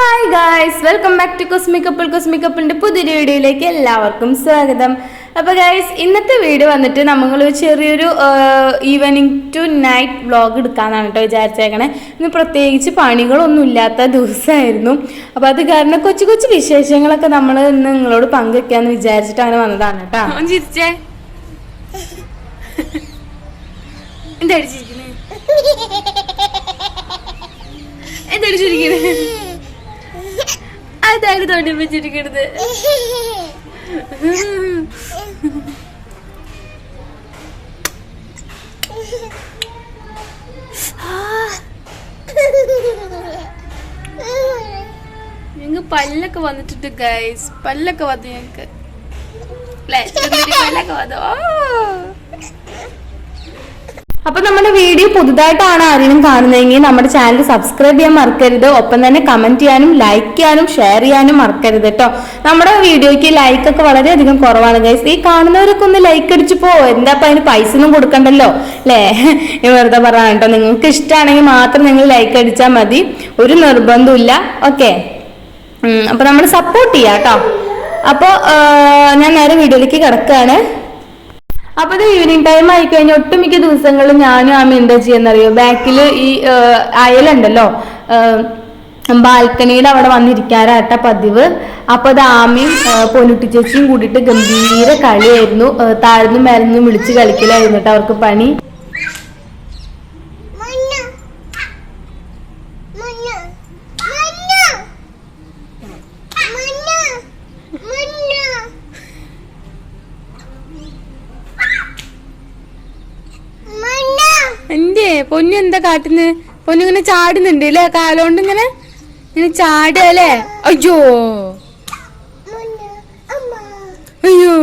Hi guys welcome back to cosmic couple കൊസ്മിക്കപ്പിളിന്റെ പുതിയൊരു വീഡിയോയിലേക്ക് എല്ലാവർക്കും സ്വാഗതം. അപ്പോൾ ഗായ്സ് ഇന്നത്തെ വീഡിയോ വന്നിട്ട് നമ്മൾ ചെറിയൊരു ഈവനിങ് ടു നൈറ്റ് വ്ളോഗ് എടുക്കാമെന്നാണ് കേട്ടോ വിചാരിച്ചേക്കണേ. ഇന്ന് പ്രത്യേകിച്ച് പണികളൊന്നും ഇല്ലാത്ത ദിവസമായിരുന്നു അപ്പോൾ അത് കാരണം കൊച്ചു കൊച്ചു വിശേഷങ്ങളൊക്കെ നമ്മൾ ഇന്ന് നിങ്ങളോട് പങ്കുവെക്കാമെന്ന് വിചാരിച്ചിട്ട് അങ്ങനെ വന്നതാണ് കേട്ടോ ചിരിച്ചേ. എന്താ ചിരിക്കുന്നത് എന്താ അടിച്ചിരിക്കുന്നത് അതാണ് തോണ്ടി വെച്ചിരിക്കുന്നത് ഞങ്ങക്ക് പല്ലൊക്കെ വന്നിട്ടുണ്ട് ഗൈസ് പല്ലൊക്കെ വന്നു ഞങ്ങക്ക്. പല്ലൊക്കെ വന്നു. ഓ. അപ്പൊ നമ്മുടെ വീഡിയോ പുതുതായിട്ടാണ് ആരെങ്കിലും കാണുന്നതെങ്കിൽ നമ്മുടെ ചാനൽ സബ്സ്ക്രൈബ് ചെയ്യാൻ മറക്കരുത്. ഒപ്പം തന്നെ കമന്റ് ചെയ്യാനും ലൈക്ക് ചെയ്യാനും ഷെയർ ചെയ്യാനും മറക്കരുത് കേട്ടോ നമ്മുടെ വീഡിയോയ്ക്ക് ലൈക്ക് ഒക്കെ വളരെയധികം കുറവാണ് ഗൈസ് ഈ കാണുന്നവരൊക്കെ ഒന്ന് ലൈക്ക് അടിച്ചു പോ. എന്താ അപ്പൊ അതിന് പൈസ ഒന്നും കൊടുക്കണ്ടല്ലോ? അല്ലേ വെറുതെ പറയാൻ കേട്ടോ നിങ്ങൾക്ക് ഇഷ്ടമാണെങ്കിൽ മാത്രം നിങ്ങൾ ലൈക്ക് അടിച്ചാൽ മതി. ഒരു നിർബന്ധമില്ല ഓക്കെ അപ്പൊ നമ്മൾ സപ്പോർട്ട് ചെയ്യാം കേട്ടോ അപ്പോൾ ഞാൻ നേരെ വീഡിയോയിലേക്ക് കിടക്കുകയാണ് അപ്പൊ ഇത് ഈവനിങ് ടൈം ആയി കഴിഞ്ഞാൽ ഒട്ടുമിക്ക ദിവസങ്ങളിൽ ഞാനും ആമ എന്താ ചെയ്യുന്നറിയോ? ബാക്കിൽ ഈ അയലുണ്ടല്ലോ. ബാൽക്കണിയിൽ അവിടെ വന്നിരിക്കാറാട്ട പതിവ്. അപ്പൊ അത് ആമയും പൊന്നുട്ടി ചേച്ചിയും കൂടിയിട്ട് ഗംഭീര കളിയായിരുന്നു. താഴ്ന്നും മേലന്നും വിളിച്ച് കളിക്കലായിരുന്നു കേട്ടോ അവർക്ക് പണി മുന്ന മുന്ന മുന്ന മുന്ന മുന്ന മുന്ന എന്തേ പൊന്നു എന്താ കാട്ടുന്നത് പൊന്നിങ്ങനെ ചാടുന്നുണ്ട് അല്ലേ കാലോണ്ട് ഇങ്ങനെ ഇങ്ങനെ ചാടുക അല്ലേ അയ്യോ. അയ്യോ.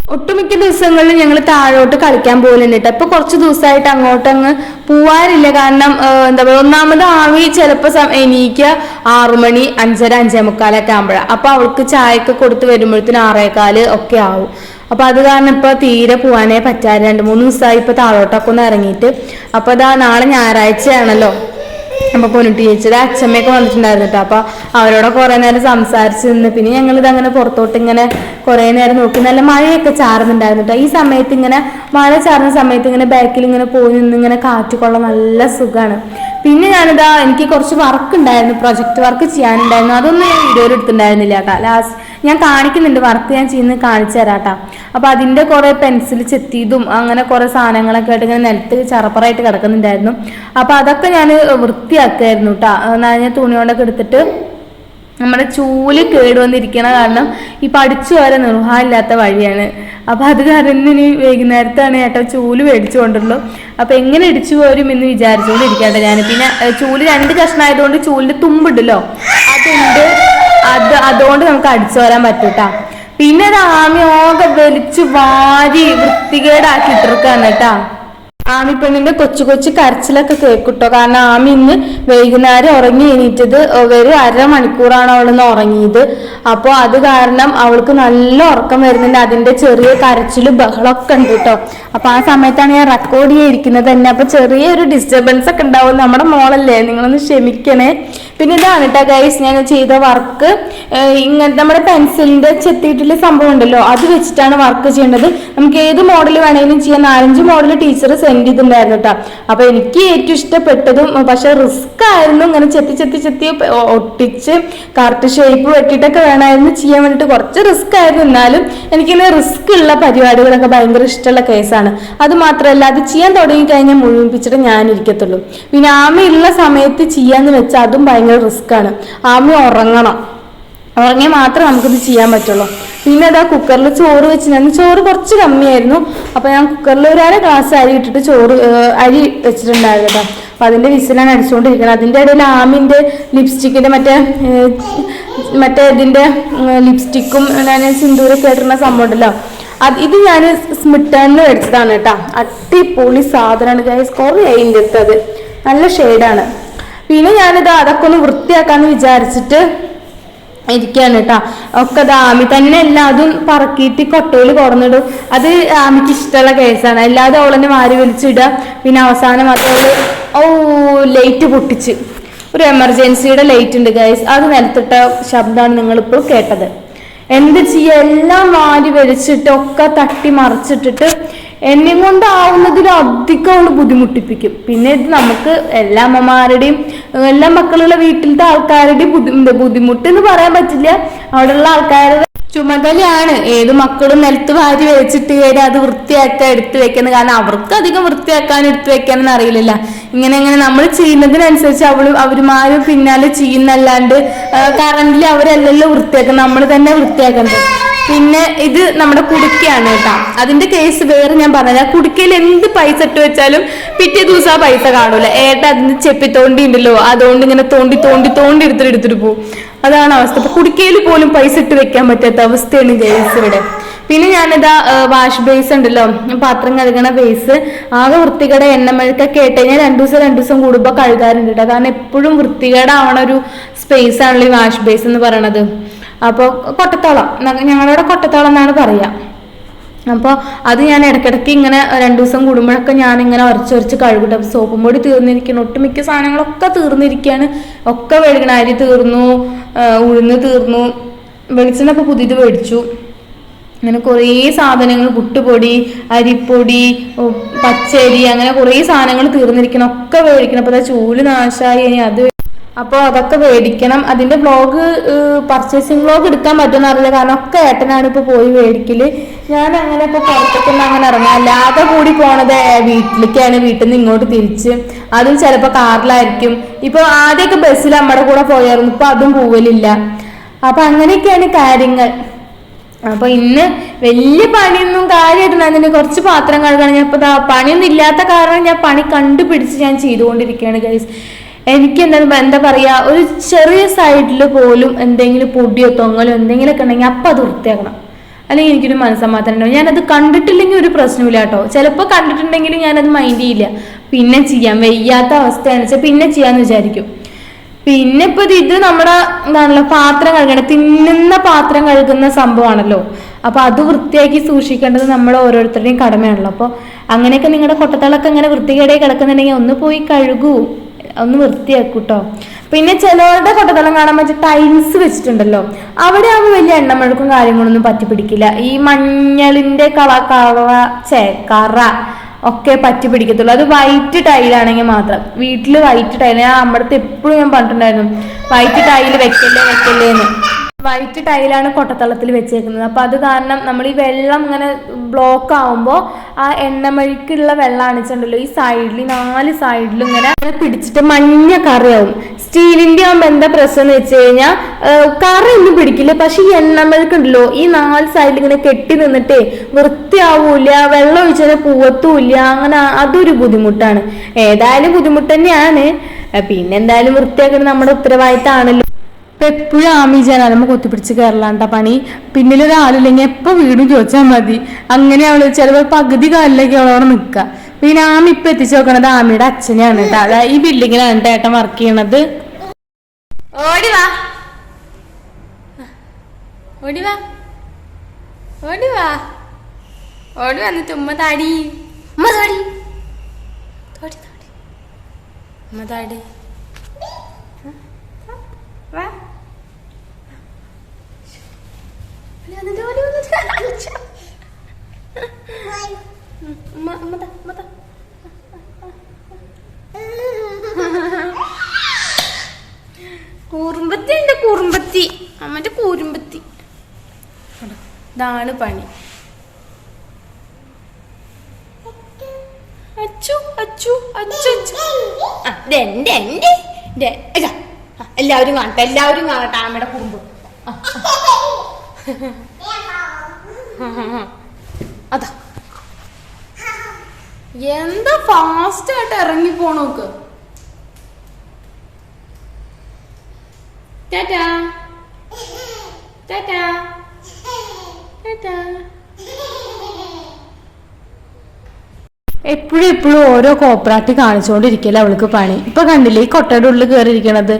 ഒട്ടുമിക്ക ദിവസങ്ങളിൽ ഞങ്ങൾ താഴോട്ട് കളിക്കാൻ പോകലുണ്ട് കേട്ടോ ഇപ്പൊ കുറച്ച് ദിവസമായിട്ട് അങ്ങോട്ട് അങ്ങ് പോവാറില്ല. കാരണം എന്താ പറയുക ഒന്നാമത് ആവി ചിലപ്പോൾ എണീക്കുക ആറുമണി അഞ്ചര അഞ്ചേ മുക്കാലൊക്കെ ആകുമ്പോഴാണ് അപ്പൊ അവൾക്ക് ചായയൊക്കെ കൊടുത്ത് വരുമ്പോഴത്തേന് ആറേകാൽ ഒക്കെ ആവും. അപ്പൊ അത് കാരണം ഇപ്പൊ തീരെ പോവാനേ പറ്റാറ് രണ്ട് മൂന്ന് ദിവസമായി ഇപ്പൊ താഴോട്ടൊക്കെ ഒന്ന് ഇറങ്ങിയിട്ട്. അപ്പൊ അതാ നാളെ ഞായറാഴ്ചയാണല്ലോ. അപ്പൊ പൊന്നുട്ടി ചേച്ചിയുടെ അച്ഛമ്മയൊക്കെ വന്നിട്ടുണ്ടായിരുന്നു കേട്ടോ അപ്പൊ അവരോട് കുറെ നേരം സംസാരിച്ച് നിന്ന് പിന്നെ ഞങ്ങൾ ഇതങ്ങനെ പുറത്തോട്ട് ഇങ്ങനെ കുറെ നേരം നോക്കി നല്ല മഴയൊക്കെ ചാറുന്നുണ്ടായിരുന്നു കേട്ടോ ഈ സമയത്ത് ഇങ്ങനെ മഴ ചാറുന്ന സമയത്ത് ഇങ്ങനെ ബാക്കിൽ ഇങ്ങനെ പോയി നിന്ന് ഇങ്ങനെ കാറ്റ് കൊള്ളാൻ നല്ല സുഖമാണ് പിന്നെ ഞാനിതാ എനിക്ക് കുറച്ച് വർക്ക് ഉണ്ടായിരുന്നു പ്രൊജക്ട് വർക്ക് ചെയ്യാനുണ്ടായിരുന്നു. അതൊന്നും ഞാൻ വീഡിയോയിൽ എടുത്തിട്ടുണ്ടായിരുന്നില്ല കേട്ടോ ലാസ്റ്റ് ഞാൻ കാണിക്കുന്നുണ്ട് വർക്ക് ഞാൻ ചെയ്യുന്നത് കാണിച്ചു തരാം കേട്ടോ അപ്പൊ അതിന്റെ കുറെ പെൻസിൽ ചെത്തിയതും അങ്ങനെ കുറേ സാധനങ്ങളൊക്കെ ആയിട്ട് ഇങ്ങനെ നിലത്ത് ചറപ്പറായിട്ട് കിടക്കുന്നുണ്ടായിരുന്നു. അപ്പൊ അതൊക്കെ ഞാൻ വൃത്തിയാക്കായിരുന്നു കേട്ടോ ഞാൻ തുണി കൊണ്ടൊക്കെ എടുത്തിട്ട് നമ്മുടെ ചൂൽ കേടുവന്നിരിക്കണ കാരണം ഈ പഠിച്ചു വരെ നിർവാഹമില്ലാത്ത വഴിയാണ്. അപ്പൊ അത് കാരണം ഇനി വൈകുന്നേരത്താണ് ഏട്ടാ ചൂൽ മേടിച്ചു കൊണ്ടുള്ളൂ അപ്പൊ എങ്ങനെ ഇടിച്ചു പോരും എന്ന് വിചാരിച്ചുകൊണ്ടിരിക്കട്ടെ ഞാൻ പിന്നെ ചൂൽ രണ്ട് കഷ്ണമായതുകൊണ്ട് ചൂലിന്റെ തുമ്പുണ്ടല്ലോ അതുണ്ട് അത് അതുകൊണ്ട് നമുക്ക് അടിച്ചു വരാൻ പറ്റൂട്ടാ. പിന്നെ ആമി ആമയോക വലിച്ചു വാരി വൃത്തികേടാക്കി ഇട്ടിരിക്കാണ് കേട്ടാ. ആമി പെണ്ണിന്റെ കൊച്ചു കൊച്ചു കരച്ചിലൊക്കെ കേൾക്കൂട്ടോ. കാരണം ആമി ഇന്ന് വൈകുന്നേരം ഉറങ്ങി എണീറ്റത് ഒരു അരമണിക്കൂറാണ് അവളിന്ന് ഉറങ്ങിയത്. അപ്പോൾ അത് കാരണം അവൾക്ക് നല്ല ഉറക്കം വരുന്നുണ്ട്. അതിന്റെ ചെറിയ കരച്ചിലും ബഹളമൊക്കെ ഉണ്ട് കേട്ടോ. അപ്പൊ ആ സമയത്താണ് ഞാൻ റെക്കോർഡ് ചെയ്തിരിക്കുന്നത് തന്നെ. അപ്പൊ ചെറിയൊരു ഡിസ്റ്റർബൻസ് ഒക്കെ ഉണ്ടാവും നമ്മുടെ മോളല്ലേ നിങ്ങളൊന്ന് ക്ഷമിക്കണേ. പിന്നെ ഇതാണ് കേട്ടോ ഗൈസ് ഞാൻ ചെയ്ത വർക്ക് ഇങ്ങനെ നമ്മുടെ പെൻസിലിന്റെ ചെത്തിയിട്ടുള്ള സംഭവം ഉണ്ടല്ലോ അത് വെച്ചിട്ടാണ് വർക്ക് ചെയ്യേണ്ടത്. നമുക്ക് ഏത് മോഡൽ വേണമെങ്കിലും ചെയ്യാൻ നാലഞ്ച് മോഡൽ ടീച്ചർ സെൻഡ് ചെയ്തിട്ടുണ്ടായിരുന്നു കേട്ടോ അപ്പൊ എനിക്ക് ഏറ്റവും ഇഷ്ടപ്പെട്ടതും പക്ഷെ റിസ്ക് ആയിരുന്നു ഇങ്ങനെ ചെത്തി ചെത്തി ചെത്തി ഒട്ടിച്ച് കറക്റ്റ് ഷേപ്പ് വെട്ടിട്ടൊക്കെ വേണമായിരുന്നു ചെയ്യാൻ വേണ്ടിയിട്ട്. കുറച്ച് റിസ്ക് ആയിരുന്നു. എന്നാലും എനിക്കിങ്ങനെ റിസ്ക് ഉള്ള പരിപാടികളൊക്കെ ഭയങ്കര ഇഷ്ടമുള്ള കേസാണ് അത് മാത്രമല്ല അത് ചെയ്യാൻ തുടങ്ങി കഴിഞ്ഞാൽ ഞാൻ ഇരിക്കത്തുള്ളൂ പിന്നെ ആമയുള്ള സമയത്ത് ചെയ്യാന്ന് വെച്ചാൽ അതും ഭയങ്കര റിസ്ക് ആണ്. ആമി ഉറങ്ങണം. ഉറങ്ങിയാൽ മാത്രമേ നമുക്കിത് ചെയ്യാൻ പറ്റുള്ളൂ. പിന്നെ അതാ കുക്കറിൽ ചോറ് വെച്ച് ഞാൻ ചോറ് കുറച്ച് കമ്മിയായിരുന്നു. അപ്പോൾ ഞാൻ കുക്കറിൽ ഒരു അര ഗ്ലാസ് അരി ഇട്ടിട്ട് ചോറ് അരി വെച്ചിട്ടുണ്ടായിരുന്നു കേട്ടോ. അപ്പം അതിന്റെ വിസിലാണ് അടിച്ചുകൊണ്ടിരിക്കുന്നത് അതിന്റെ ഇടയിൽ ആമിന്റെ ലിപ്സ്റ്റിക്കിന്റെ മറ്റേ മറ്റേ ഇതിന്റെ ലിപ്സ്റ്റിക്കും ഞാൻ സിന്ദൂരൊക്കെ ആയിട്ടുള്ള സംഭവം ഉണ്ടല്ലോ. അത് ഇത് ഞാൻ സ്മിട്ടന്ന് മേടിച്ചതാണ് കേട്ടോ. അടിപൊളി സാധനമാണ് ഗൈസ് കുറേ അതിന്റെ അത്. നല്ല ഷെയ്ഡാണ് പിന്നെ ഞാനിത് അതൊക്കെ ഒന്ന് വൃത്തിയാക്കാന്ന് വിചാരിച്ചിട്ട് ഇരിക്കാണ് കേട്ടാ. ഒക്കെ അത് ആമി തന്നെ എല്ലാതും പറക്കിയിട്ട് കൊട്ടയിൽ കുറഞ്ഞിടും അത് ആമിക്ക് ഇഷ്ടമുള്ള കേസാണ് എല്ലാതും അവളെന്നെ മാറി വലിച്ചിടുക. പിന്നെ അവസാനം അത് ഓ ലൈറ്റ് പൊട്ടിച്ച്. ഒരു എമർജൻസിയുടെ ലൈറ്റ് ഉണ്ട് ഗൈസ് അത് നിലത്തിട്ട ശബ്ദമാണ് നിങ്ങളിപ്പോൾ കേട്ടത്. എന്ത് ചെയ്യുക എല്ലാം വാരി വലിച്ചിട്ട് ഒക്കെ തട്ടി മറിച്ചിട്ടിട്ട് എന്നെ കൊണ്ടാവുന്നതിലധികം ബുദ്ധിമുട്ടിപ്പിക്കും. പിന്നെ ഇത് നമുക്ക് എല്ലാ അമ്മമാരുടെയും എല്ലാ മക്കളുള്ള വീട്ടിലത്തെ ആൾക്കാരുടെയും ബുദ്ധി ബുദ്ധിമുട്ട് എന്ന് പറയാൻ പറ്റില്ല. അവിടെയുള്ള ആൾക്കാരുടെ ചുമതലയാണ്. ഏത് മക്കളും നിലത്ത് വാരി വെച്ചിട്ട് കയറി അത് വൃത്തിയാക്കാൻ എടുത്തു വെക്കുന്നത് കാരണം അവർക്ക് അധികം വൃത്തിയാക്കാൻ എടുത്തു വെക്കാനൊന്നും അറിയില്ലല്ല. ഇങ്ങനെ ഇങ്ങനെ നമ്മൾ ചെയ്യുന്നതിനനുസരിച്ച് അവൾ അവരുമാരും പിന്നാലെ ചെയ്യുന്നല്ലാണ്ട് കറണ്ടിൽ അവരല്ലല്ലോ വൃത്തിയാക്കുന്നത്. നമ്മൾ തന്നെ വൃത്തിയാക്കുന്നത് പിന്നെ ഇത് നമ്മുടെ കുടുക്കയാണ് കേട്ടോ. അതിന്റെ കേസ് വേറെ ഞാൻ പറഞ്ഞ കുടുക്കയിൽ എന്ത് പൈസ ഇട്ട് വെച്ചാലും പിറ്റേ ദിവസം ആ പൈസ കാണൂല. ഏട്ട അതിന് ചെപ്പി തോണ്ടി ഉണ്ടല്ലോ. അതുകൊണ്ട് ഇങ്ങനെ തോണ്ടി തോണ്ടി തോണ്ടി എടുത്തിട്ട് എടുത്തിട്ട് പോകും അതാണ് അവസ്ഥ. അപ്പൊ കുടുക്കയിൽ പോലും പൈസ ഇട്ട് വെക്കാൻ പറ്റാത്ത അവസ്ഥയാണ് ഗേൾസ് ഇവിടെ. പിന്നെ ഞാനിതാ വാഷ് ബേസ് ഉണ്ടല്ലോ. പാത്രം കഴുകണ ബേസ് ആകെ വൃത്തികേട് എണ്ണമഴുക്കൊക്കെ കേട്ട് കഴിഞ്ഞാൽ രണ്ടു ദിവസം രണ്ടു ദിവസം കൂടുമ്പോൾ കഴുകാറുണ്ട് കേട്ടോ. കാരണം എപ്പോഴും വൃത്തികേടാവണ ഒരു സ്പേസ് ആണല്ലോ ഈ വാഷ് ബേസ് എന്ന് പറയണത്. അപ്പോൾ കൊട്ടത്തോളം. ഞങ്ങളുടെ കൊട്ടത്തോളം എന്നാണ് പറയുക അപ്പോൾ അത് ഞാൻ ഇടയ്ക്കിടയ്ക്ക് ഇങ്ങനെ രണ്ടു ദിവസം കൂടുമ്പോഴൊക്കെ ഞാൻ ഇങ്ങനെ ഉരച്ചൊരച്ച് അപ്പോൾ സോപ്പും പൊടി തീർന്നിരിക്കുന്നു. ഒട്ടുമിക്ക സാധനങ്ങളൊക്കെ തീർന്നിരിക്കുകയാണ് ഒക്കെ വെളുകണ അരി തീർന്നു ഉഴുന്ന് തീർന്നു. വെളിച്ചെണ്ണ ഇപ്പോൾ പുതിയത് മേടിച്ചു. അങ്ങനെ കുറേ സാധനങ്ങൾ പുട്ടുപൊടി അരിപ്പൊടി പച്ചരി അങ്ങനെ കുറേ സാധനങ്ങൾ തീർന്നിരിക്കണം ഒക്കെ മേടിക്കണം അപ്പോൾ ചൂൽ നാശമായി. ഇനി അത് അപ്പോൾ അതൊക്കെ മേടിക്കണം അതിന്റെ വ്ളോഗ് പർച്ചേസിങ് വ്ളോഗ് എടുക്കാൻ പറ്റുമെന്ന് അറിയില്ല. കാരണം ഒക്കെ ഏട്ടനാണ് ഇപ്പോൾ പോയി മേടിക്കൽ ഞാൻ അങ്ങനെ ഇപ്പോൾ പുറത്തേക്കൊന്നും അങ്ങനെ ഇറങ്ങാം അല്ലാതെ കൂടി പോണത് വീട്ടിലേക്കാണ്. വീട്ടിൽ നിന്ന് ഇങ്ങോട്ട് തിരിച്ച്. അതും ചിലപ്പോൾ കാറിലായിരിക്കും. ഇപ്പോൾ ആദ്യമൊക്കെ ബസ്സിൽ നമ്മുടെ കൂടെ പോയായിരുന്നു. ഇപ്പൊ അതും പോവലില്ല. അപ്പൊ അങ്ങനെയൊക്കെയാണ് കാര്യങ്ങൾ. അപ്പൊ ഇന്ന് വലിയ പണിയൊന്നും കാര്യമായിട്ടുണ്ടായിരുന്നില്ല കുറച്ച് പാത്രം കഴുകാണ്. ഞാൻ ഇപ്പൊ പണിയൊന്നും ഇല്ലാത്ത കാരണം ഞാൻ പണി കണ്ടുപിടിച്ച് ഞാൻ ചെയ്തുകൊണ്ടിരിക്കുകയാണ് ഗൈസ് എനിക്ക് എന്താ എന്താ പറയാ ഒരു ചെറിയ സൈഡിൽ പോലും എന്തെങ്കിലും പൊടിയോ തൊങ്ങലോ എന്തെങ്കിലുമൊക്കെ ഉണ്ടെങ്കിൽ അപ്പൊ അത് വൃത്തിയാക്കണം. അല്ലെങ്കിൽ എനിക്കൊരു മനസ്സമാധാനം ഉണ്ടാവും. ഞാനത് കണ്ടിട്ടില്ലെങ്കിൽ ഒരു പ്രശ്നമില്ല കേട്ടോ. ചിലപ്പോൾ കണ്ടിട്ടുണ്ടെങ്കിൽ ഞാനത് മൈൻഡ് ചെയ്യില്ല. പിന്നെ ചെയ്യാൻ വയ്യാത്ത അവസ്ഥയാണെന്ന് വെച്ചാൽ പിന്നെ ചെയ്യാന്ന് വിചാരിക്കും. പിന്നെ ഇപ്പൊ ഇത് ഇത് നമ്മുടെ എന്താണല്ലോ പാത്രം കഴുകണ തിന്നുന്ന പാത്രം കഴുകുന്ന സംഭവമാണല്ലോ അപ്പൊ അത് വൃത്തിയാക്കി സൂക്ഷിക്കേണ്ടത് നമ്മൾ ഓരോരുത്തരുടെയും കടമയാണല്ലോ. അപ്പോൾ അങ്ങനെയൊക്കെ നിങ്ങളുടെ കൊട്ടത്തളൊക്കെ ഇങ്ങനെ വൃത്തികേടായി കിടക്കുന്നുണ്ടെങ്കിൽ ഒന്ന് പോയി കഴുകൂ. ഒന്ന് വൃത്തിയാക്കൂട്ടോ. പിന്നെ ചിലവരുടെ കൊട്ടത്തലം കാണാൻ പറ്റിയ ടൈൽസ് വെച്ചിട്ടുണ്ടല്ലോ. അവിടെ ആവുമ്പോൾ വലിയ എണ്ണമഴക്കും കാര്യങ്ങളൊന്നും പറ്റി പിടിക്കില്ല ഈ മഞ്ഞളിന്റെ കള കള ചേ കറ ഒക്കെ പറ്റി പിടിക്കത്തുള്ളൂ അത് വൈറ്റ് ടൈലാണെങ്കിൽ മാത്രം. വീട്ടിൽ വൈറ്റ് ടൈൽ ഞാൻ അമ്മടുത്ത് എപ്പോഴും ഞാൻ പറഞ്ഞിട്ടുണ്ടായിരുന്നു. വൈറ്റ് ടൈൽ വെക്കല്ലേ വെക്കല്ലേ എന്ന്. വൈറ്റ് ടൈലാണ് കൊട്ടത്തളത്തിൽ വെച്ചേക്കുന്നത്. അപ്പോൾ അത് കാരണം നമ്മൾ ഈ വെള്ളം ഇങ്ങനെ ബ്ലോക്ക് ആവുമ്പോൾ ആ എണ്ണമഴിക്കുള്ള വെള്ളം അണിച്ചിട്ടുണ്ടല്ലോ ഈ സൈഡിൽ നാല് സൈഡിലും ഇങ്ങനെ പിടിച്ചിട്ട് മഞ്ഞ കറിയാവും. സ്റ്റീലിന്റെ ആകുമ്പോൾ എന്താ പ്രശ്നം എന്ന് വെച്ച് കഴിഞ്ഞാൽ കറി ഒന്നും പിടിക്കില്ല. പക്ഷേ ഈ എണ്ണമഴുക്കുണ്ടല്ലോ ഈ നാല് സൈഡിൽ ഇങ്ങനെ കെട്ടി നിന്നിട്ടേ വൃത്തിയാവൂല വെള്ളം ഒഴിച്ചാൽ പൂവത്തൂല്ല അങ്ങനെ അതൊരു ബുദ്ധിമുട്ടാണ്. ഏതായാലും ബുദ്ധിമുട്ട് തന്നെയാണ്. പിന്നെന്തായാലും വൃത്തിയാക്കുന്നത് നമ്മുടെ ഉത്തരവാദിത്തമാണല്ലോ. ഇപ്പൊ എപ്പോഴും ആമി ജനാലമ്മ കൊത്തിപ്പിടിച്ച് കയറലാണ്ട പണി. പിന്നിലൊരാളില്ലെങ്കിൽ എപ്പോ വീടും ചോദിച്ചാൽ മതി. അങ്ങനെ അവൾ ചിലപ്പോൾ പകുതി കാലിലേക്ക് അവളവിടെ നിൽക്കുക. പിന്നെ ആമി ഇപ്പൊ എത്തിച്ചു നോക്കണത് ആമിയുടെ അച്ഛനെയാണ് കേട്ടോ. അതാ ഈ ബിൽഡിങ്ങിലാണ് ട്ടോ ഏട്ടൻ വർക്ക് ചെയ്യണത്. ഓടി വാ. ഓടി വാ. ഓടി വാ. ഓടി വന്നിട്ട് ഉമ്മ താടി വാ ഓടി വന്നിട്ട് ഓടി വന്നിട്ട് ഉമ്മ ഉമ്മ താ ഉമ്മ താ കുറുമ്പത്തി ഉണ്ട് കുറുമ്പത്തി അമ്മന്റെ കുറുമ്പത്തി? ഇതാണ് പണി അച്ചു അച്ചു അച്ചു അച്ചു എന്റെ എന്റെ എന്റെ. എല്ലാവരും കാണട്ടെ എല്ലാവരും കാണട്ടെ അമ്മയുടെ കുറുമ്പ്. അതാ. എന്താ ഫാസ്റ്റ് ആയിട്ട് ഇറങ്ങി പോണോക്ക് ടാറ്റാ. ടാറ്റാ. ടാറ്റാ. എപ്പോഴും എപ്പോഴും ഓരോ കോപ്പറാട്ടി കാണിച്ചുകൊണ്ടിരിക്കല അവൾക്ക് പണി. ഇപ്പൊ കണ്ടില്ലേ ഈ കൊട്ടയുടെ ഉള്ളിൽ കയറിയിരിക്കണത്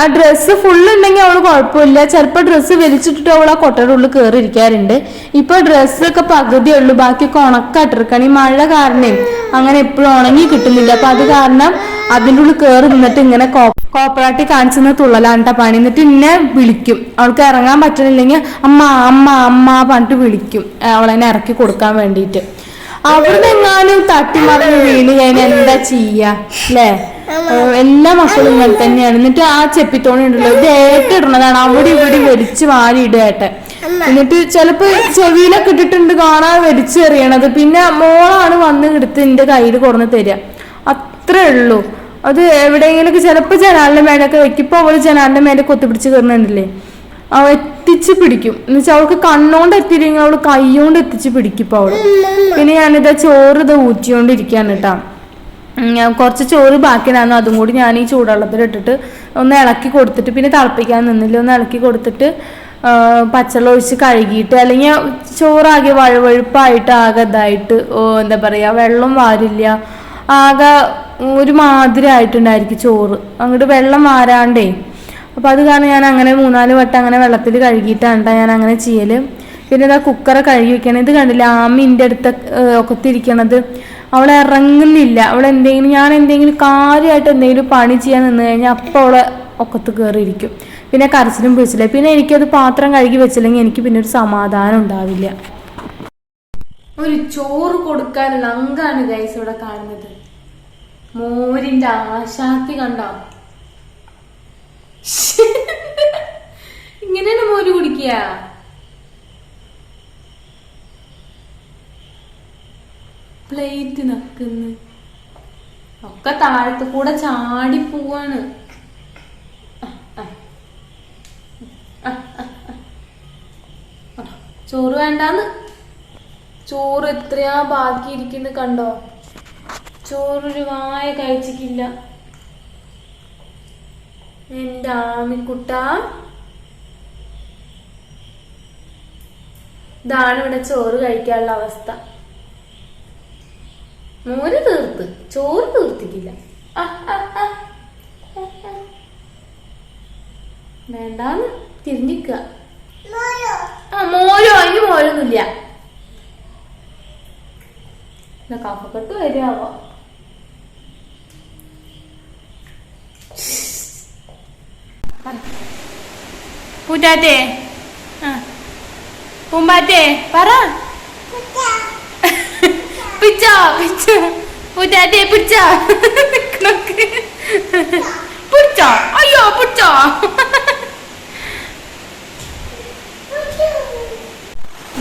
ആ ഡ്രസ്സ് ഫുൾ ഉണ്ടെങ്കിൽ അവൾ കുഴപ്പമില്ല. ചിലപ്പോൾ ഡ്രസ്സ് വലിച്ചിട്ടിട്ട് അവൾ ആ കൊട്ടയുടെ ഉള്ളിൽ കയറി ഇരിക്കാറുണ്ട് ഇപ്പൊ ഡ്രസ്സൊക്കെ പകുതി ഉള്ളൂ. ബാക്കിയൊക്കെ ഉണക്കായിട്ടിരിക്കണം ഈ മഴ കാരണം അങ്ങനെ എപ്പോഴും ഉണങ്ങി കിട്ടുന്നില്ല. അപ്പൊ അത് കാരണം അതിന്റെ ഉള്ളിൽ കയറി നിന്നിട്ട് ഇങ്ങനെ കോപ്പ കോപ്പറാട്ടി കാണിച്ചെന്ന് തുള്ളലാണ്ട പണി. എന്നിട്ട് എന്നെ വിളിക്കും. അവൾക്ക് ഇറങ്ങാൻ പറ്റണില്ലെങ്കിൽ അമ്മ അമ്മ അമ്മ പറഞ്ഞിട്ട് വിളിക്കും. അവളെന്നെ ഇറക്കി കൊടുക്കാൻ വേണ്ടിയിട്ട്. അവിടുന്ന് എങ്ങാനും തട്ടിമറിഞ്ഞ് വീണ് കഴിഞ്ഞാൽ എന്താ ചെയ്യാ? അല്ലേ. എല്ലാ മക്കളും ഇങ്ങനെ തന്നെയാണ്. എന്നിട്ട് ആ ചെപ്പിത്തോണി ഉണ്ടല്ലോ ഇത് ഏട്ടിടുന്നതാണ് അവിടെ ഇവിടെ വലിച്ച് വാരി ഇടേട്ടെ എന്നിട്ട് ചിലപ്പോ ചെവിയിലൊക്കെ ഇട്ടിട്ടുണ്ട് കാണാൻ വലിച്ചു എറിയണത്. പിന്നെ മോളാണ് വന്ന് എടുത്ത് എന്റെ കയ്യിൽ കൊറന്ന് തരിക. അത്രേ ഉള്ളൂ. അത് എവിടെയെങ്കിലൊക്കെ ചിലപ്പോ ജനാലിന്റെ മേലൊക്കെ വെക്കും. ഇപ്പൊ അവൾ ജനാലിന്റെ മേലെ കൊത്തിപ്പിടിച്ച് കയറുന്നുണ്ടല്ലേ? അവ എത്തിച്ച് പിടിക്കും. എന്നുവെച്ചാൽ അവൾക്ക് കണ്ണോണ്ട് എത്തിയില്ലെങ്കിൽ അവൾ കൈകൊണ്ട് എത്തിച്ച് പിടിക്കും ഇപ്പൊ അവൾ. പിന്നെ ഞാനിതാ ചോറ് ഇത് ഊറ്റിയോണ്ടിരിക്കാണ് കേട്ടാ. ഞാൻ കുറച്ച് ചോറ് ബാക്കിയായിരുന്നു അതും കൂടി ഞാൻ ഈ ചൂടുവെള്ളത്തിൽ ഇട്ടിട്ട് ഒന്ന് ഇളക്കി കൊടുത്തിട്ട് പിന്നെ തിളപ്പിക്കാൻ നിന്നില്ല. ഒന്ന് ഇളക്കി കൊടുത്തിട്ട് പച്ചവെള്ളം ഒഴിച്ച് കഴുകിയിട്ട് അല്ലെങ്കിൽ ചോറാകെ വഴുവഴുപ്പായിട്ട് ആകെ ഇതായിട്ട് എന്താ പറയാ വെള്ളം വാരില്ല. ആകെ ഒരു മാതിരി ആയിട്ടുണ്ടായിരിക്കും ചോറ്. അങ്ങോട്ട് വെള്ളം വാരാണ്ടേ. അപ്പൊ അത് കാരണം ഞാൻ അങ്ങനെ മൂന്നാൽ വട്ടം അങ്ങനെ വെള്ളത്തിൽ കഴുകിയിട്ടാണ് ട്ടാ ഞാൻ അങ്ങനെ ചെയ്യൽ പിന്നെ ഇതാ കുക്കറെ കഴുകി വെക്കണം. ഇത് കണ്ടില്ല? ആമിന്റെ അടുത്ത് ഒക്കത്തിരിക്കണത്. അവൾ ഇറങ്ങുന്നില്ല. അവൾ എന്തെങ്കിലും ഞാൻ എന്തെങ്കിലും കാര്യമായിട്ട് എന്തെങ്കിലും പണി ചെയ്യാൻ നിന്ന് കഴിഞ്ഞാൽ അപ്പോൾ അവളെ ഒക്കത്ത് കയറിയിരിക്കും പിന്നെ കരച്ചിലും പിടിച്ചില്ല. പിന്നെ എനിക്കത് പാത്രം കഴുകി വെച്ചില്ലെങ്കിൽ എനിക്ക് പിന്നെ ഒരു സമാധാനം ഉണ്ടാവില്ല. ഒരു ചോറ് കൊടുക്കാനുള്ള അങ്കാണ് ഗൈസ് ഇവിടെ കാണുന്നത്. മോരിന്റെ ആശാത്തി കണ്ടോ? ഇങ്ങനെയാണ് മോര് കുടിക്കുക. പ്ലേറ്റ് നക്കുന്നു. ഒക്കെ താഴത്ത് കൂടെ ചാടി പോവാണ്. ചോറ് വേണ്ടാന്ന്? ചോറ് എത്രയാ ബാക്കി ഇരിക്കുന്നു കണ്ടോ? ചോറൊരു വായ കഴിച്ചിട്ടില്ല. ആമിക്കുട്ട ഇതാണ് ഇവിടെ ചോറ് കഴിക്കാനുള്ള അവസ്ഥ. മോര് തീർത്ത്. ചോറ് ആ. വേണ്ടാന്ന് തിരിഞ്ഞിക്ക ആ മോരോ. അതിന് മോരൊന്നുമില്ല. കഫക്കെട്ട് വരുമോ പൂറ്റാറ്റേ ആ. പൂമ്പാറ്റേ പറ. പിച്ചോ. പിച്ചോ പൂറ്റാറ്റേ പിടിച്ചോ നോക്ക്. പിടിച്ചോ അയ്യോ പിടിച്ചോ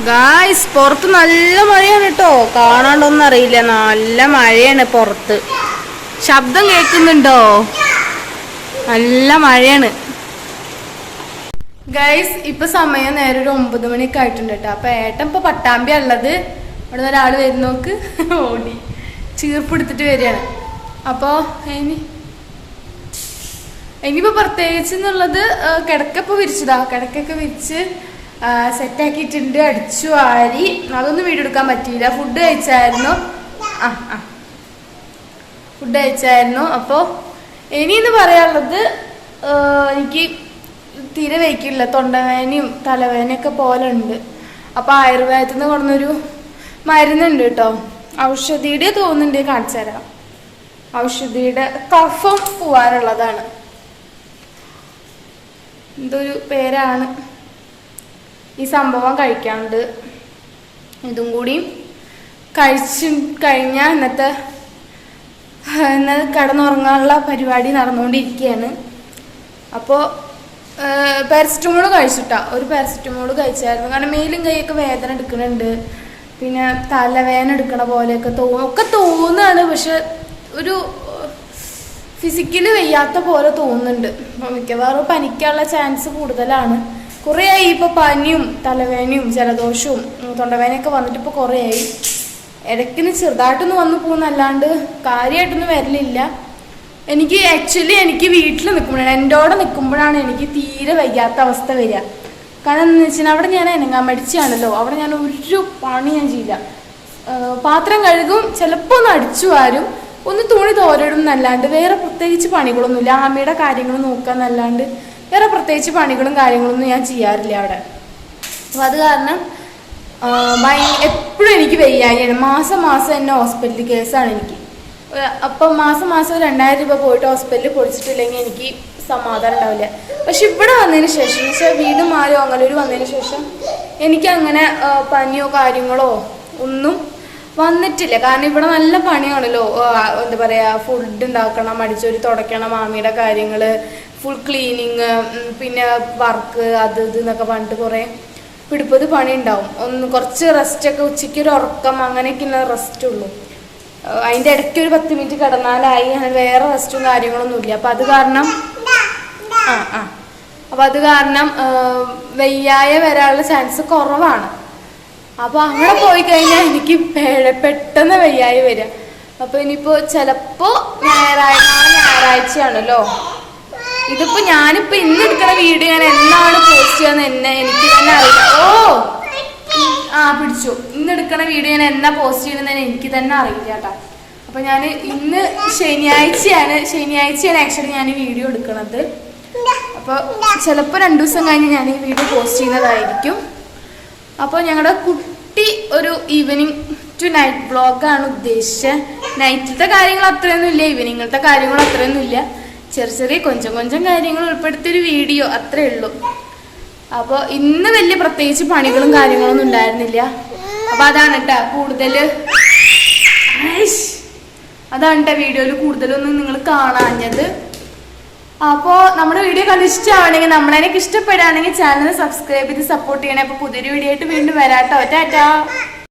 ഗായ്സ് പുറത്ത് നല്ല മഴയാണ് കേട്ടോ കാണാണ്ടൊന്നും അറിയില്ല. നല്ല മഴയാണ് പുറത്ത്. ശബ്ദം കേൾക്കുന്നുണ്ടോ? നല്ല മഴയാണ്. ഗൈസ് ഇപ്പൊ സമയം നേരെ ഒരു ഒമ്പത് മണിയൊക്കെ ആയിട്ടുണ്ട് കേട്ടോ അപ്പൊ ഏട്ടൻ ഇപ്പൊ പട്ടാമ്പി ഉള്ളത് ഇവിടെ നിന്ന് ഒരാൾ വരുന്നോക്ക് ഓടി. ചീർപ്പെടുത്തിട്ട് വരികയാണ്. അപ്പോ ഇനി? ഇനിയിപ്പോ പ്രത്യേകിച്ച് എന്നുള്ളത് കിടക്കപ്പ് വിരിച്ചതാ. കിടക്കൊക്കെ വിരിച്ച് സെറ്റാക്കിയിട്ടുണ്ട് അടിച്ചു വാരി. അതൊന്നും വീഡിയോ എടുക്കാൻ പറ്റിയില്ല. ഫുഡ് കഴിച്ചായിരുന്നു. ആ ആ. ഫുഡ് കഴിച്ചായിരുന്നു. അപ്പോൾ ഇനിയെന്ന് പറയാനുള്ളത് എനിക്ക് തീരെ വയ്ക്കില്ല തൊണ്ടവേനയും തലവേനയൊക്കെ പോലെ ഉണ്ട് അപ്പോൾ ആയുർവേദത്തിൽ നിന്ന് കൊണ്ടൊരു മരുന്നുണ്ട് കേട്ടോ. ഔഷധിയുടെ തോന്നുന്നുണ്ട് കാണിച്ചു തരാം. ഔഷധിയുടെ കഫം പോവാനുള്ളതാണ് എന്തൊരു പേരാണ്. ഈ സംഭവം കഴിക്കാണ്ട്. ഇതും കൂടി കഴിച്ചു കഴിഞ്ഞാൽ ഇന്നത്തെ ഇന്ന് കിടന്നുറങ്ങാനുള്ള പരിപാടി നടന്നുകൊണ്ടിരിക്കുകയാണ്. അപ്പോൾ പാരസിറ്റമോൾ കഴിച്ചിട്ടാ. ഒരു പാരസിറ്റമോൾ കഴിച്ചായിരുന്നു. കാരണം മേലും കൈയൊക്കെ വേദന എടുക്കുന്നുണ്ട്. പിന്നെ തലവേദന എടുക്കണ പോലെയൊക്കെ തോന്നും. ഒക്കെ തോന്നുകയാണ് പക്ഷെ ഒരു ഫിസിക്കലി വയ്യാത്ത പോലെ തോന്നുന്നുണ്ട്. അപ്പോൾ മിക്കവാറും പനിക്കാനുള്ള ചാൻസ് കൂടുതലാണ്. കുറേയായി ഇപ്പോൾ പനിയും തലവേദനയും ജലദോഷവും തൊണ്ടവേദനയൊക്കെ വന്നിട്ട് ഇപ്പോൾ കുറേയായി. ആയി ഇടയ്ക്കിന് ചെറുതായിട്ടൊന്ന് വന്നു പോകുന്നല്ലാണ്ട് കാര്യമായിട്ടൊന്നും വരലില്ല. എനിക്ക് ആക്ച്വലി എനിക്ക് വീട്ടിൽ നിൽക്കുമ്പോഴാണ് എന്റെ നിൽക്കുമ്പോഴാണ് എനിക്ക് തീരെ വയ്യാത്ത അവസ്ഥ വരിക. കാരണം എന്ന് വെച്ചാൽ അവിടെ ഞാൻ അനങ്ങാൻ മടിച്ചാണല്ലോ. അവിടെ ഞാൻ ഒരു പണി ഞാൻ ചെയ്യില്ല. പാത്രം കഴുകും ചിലപ്പോൾ ഒന്ന് അടിച്ചു വാരും ഒന്ന് തുണി തോരടും എന്നല്ലാണ്ട് വേറെ പ്രത്യേകിച്ച് പണികളൊന്നുമില്ല ആമയുടെ കാര്യങ്ങൾ നോക്കുക എന്നല്ലാണ്ട് വേറെ പ്രത്യേകിച്ച് പണികളും കാര്യങ്ങളൊന്നും ഞാൻ ചെയ്യാറില്ല അവിടെ. അപ്പോൾ അത് കാരണം എപ്പോഴും എനിക്ക് വയ്യായാണ് മാസം മാസം എന്നെ ഹോസ്പിറ്റൽ കേസാണ് എനിക്ക്. അപ്പം മാസം മാസം രണ്ടായിരം രൂപ പോയിട്ട് ഹോസ്പിറ്റലിൽ പൊടിച്ചിട്ടില്ലെങ്കിൽ എനിക്ക് സമാധാനം ഉണ്ടാവില്ല. പക്ഷെ ഇവിടെ വന്നതിന് ശേഷം എന്ന് വെച്ചാൽ വീട് മാറി വന്നതിന് ശേഷം എനിക്ക് അങ്ങനെ പനിയോ കാര്യങ്ങളോ ഒന്നും വന്നിട്ടില്ല. കാരണം ഇവിടെ നല്ല പണിയാണല്ലോ. എന്താ പറയാ ഫുഡ് ഉണ്ടാക്കണം അടിച്ചൊരു തുടയ്ക്കണം മാമിയുടെ കാര്യങ്ങൾ ഫുൾ ക്ലീനിങ് പിന്നെ വർക്ക് അത് ഇത് എന്നൊക്കെ പറഞ്ഞിട്ട് കുറേ പിടിപ്പത് പണി ഉണ്ടാവും ഒന്ന് കുറച്ച് റെസ്റ്റ് ഒക്കെ ഉച്ചയ്ക്ക് ഒരു ഉറക്കം അങ്ങനെയൊക്കെയുള്ള റെസ്റ്റ് ഉള്ളൂ. ഏഹ് അതിന്റെ ഇടയ്ക്ക് ഒരു പത്ത് മിനിറ്റ് കിടന്നാലായി. വേറെ റെസ്റ്റും കാര്യങ്ങളൊന്നും ഇല്ല. അപ്പം അത് കാരണം ആ ആ. അപ്പം അത് കാരണം വയ്യായ വരാനുള്ള ചാൻസ് കുറവാണ്. അപ്പോൾ അങ്ങനെ പോയി കഴിഞ്ഞാൽ എനിക്ക് പെട്ടെന്ന് വയ്യായി വരിക അപ്പോൾ ഇനിയിപ്പോൾ ചിലപ്പോൾ ഞായറാഴ്ച ഞായറാഴ്ചയാണല്ലോ. ഇതിപ്പോൾ ഞാനിപ്പോൾ ഇന്ന് എടുക്കുന്ന വീഡിയോ ഞാൻ എന്നാണ് പോസ്റ്റ് ചെയ്യാന്ന് എന്നെ എനിക്ക് തന്നെ അറിയാം ഓ! ആ പിടിച്ചു. ഇന്ന് എടുക്കണ വീഡിയോ ഞാൻ എന്നാ പോസ്റ്റ് ചെയ്യണമെന്ന് എനിക്ക് തന്നെ അറിയില്ല കേട്ടാ. അപ്പൊ ഞാൻ ഇന്ന് ശനിയാഴ്ചയാണ് ശനിയാഴ്ചയാണ് ആക്ച്വലി ഞാൻ വീഡിയോ എടുക്കണത്. അപ്പൊ ചിലപ്പോൾ രണ്ടു ദിവസം കഴിഞ്ഞ് ഞാൻ ഈ വീഡിയോ പോസ്റ്റ് ചെയ്യുന്നതായിരിക്കും. അപ്പോൾ ഞങ്ങളുടെ കുട്ടി ഒരു ഈവനിങ് ടു നൈറ്റ് വ്ളോഗാണ് ഉദ്ദേശിച്ചത് നൈറ്റിലത്തെ കാര്യങ്ങൾ അത്രയൊന്നും ഇല്ല ഈവനിങ്ങിലത്തെ കാര്യങ്ങൾ അത്രയൊന്നും ഇല്ല. ചെറിയ ചെറിയ കൊഞ്ചം കൊഞ്ചം കാര്യങ്ങൾ ഉൾപ്പെടുത്തിയൊരു വീഡിയോ അത്രേ ഉള്ളൂ. അപ്പോൾ ഇന്ന് വലിയ പ്രത്യേകിച്ച് പണികളും കാര്യങ്ങളൊന്നും ഉണ്ടായിരുന്നില്ല. അപ്പൊ അതാണ് കേട്ടാ കൂടുതൽ അതാണ് കേട്ടോ വീഡിയോയിൽ കൂടുതലൊന്നും നിങ്ങൾ കാണാഞ്ഞത്. അപ്പോൾ നമ്മുടെ വീഡിയോ കണ്ടിഷ്ടമാണെങ്കിൽ നമ്മളതിനൊക്കെ ഇഷ്ടപ്പെടുകയാണെങ്കിൽ ചാനൽ സബ്സ്ക്രൈബ് ചെയ്ത് സപ്പോർട്ട് ചെയ്യണേ. അപ്പോൾ പുതിയൊരു വീഡിയോ ആയിട്ട് വീണ്ടും വരാട്ടോ. ടാറ്റാ.